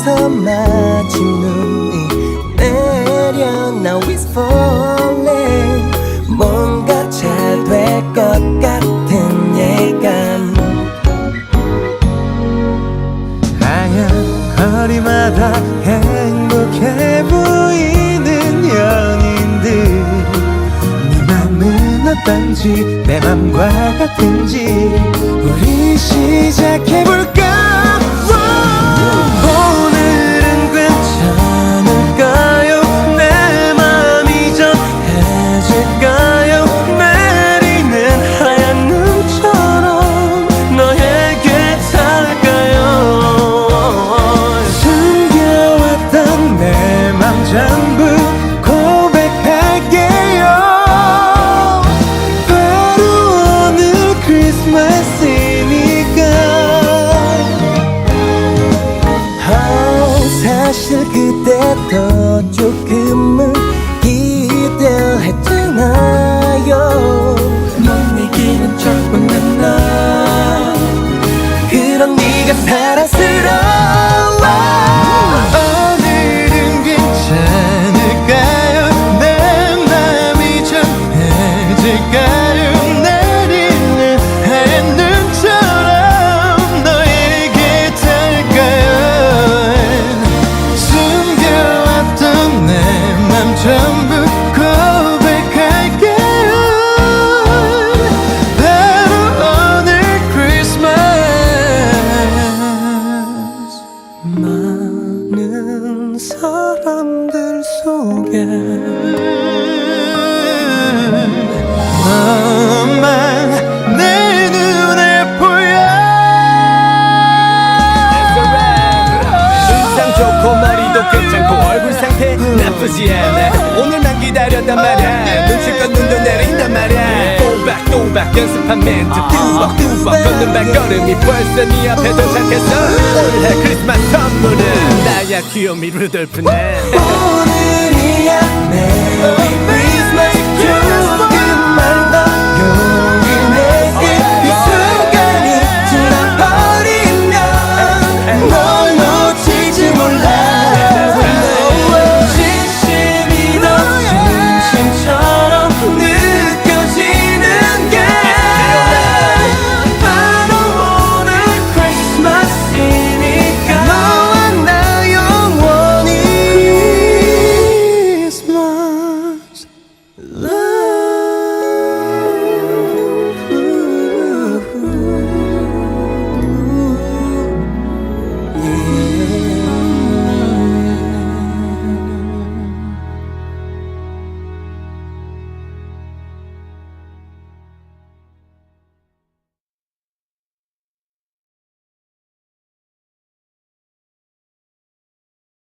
하늘에서 마치 눈이 내려 Now it's falling 뭔가 잘 될 것 같은 예감. 하얀 거리마다 행복해 보이는 연인들. 네 맘은 어떤지 내 맘과 같은지 우리 시작해볼까 사실 그때도 조 사람들 속에 너만 내 눈에 보여. 인상 좋고 머리도 괜찮고 얼굴 상태 나쁘지 않아. 오늘만 기다렸 연습한 멘트. 뚜벅뚜벅 걷는 발걸음이 벌써 네 앞에 도착했어. 올해 크리스마스 선물은 나야 귀요미 루돌프네. 오늘이야 내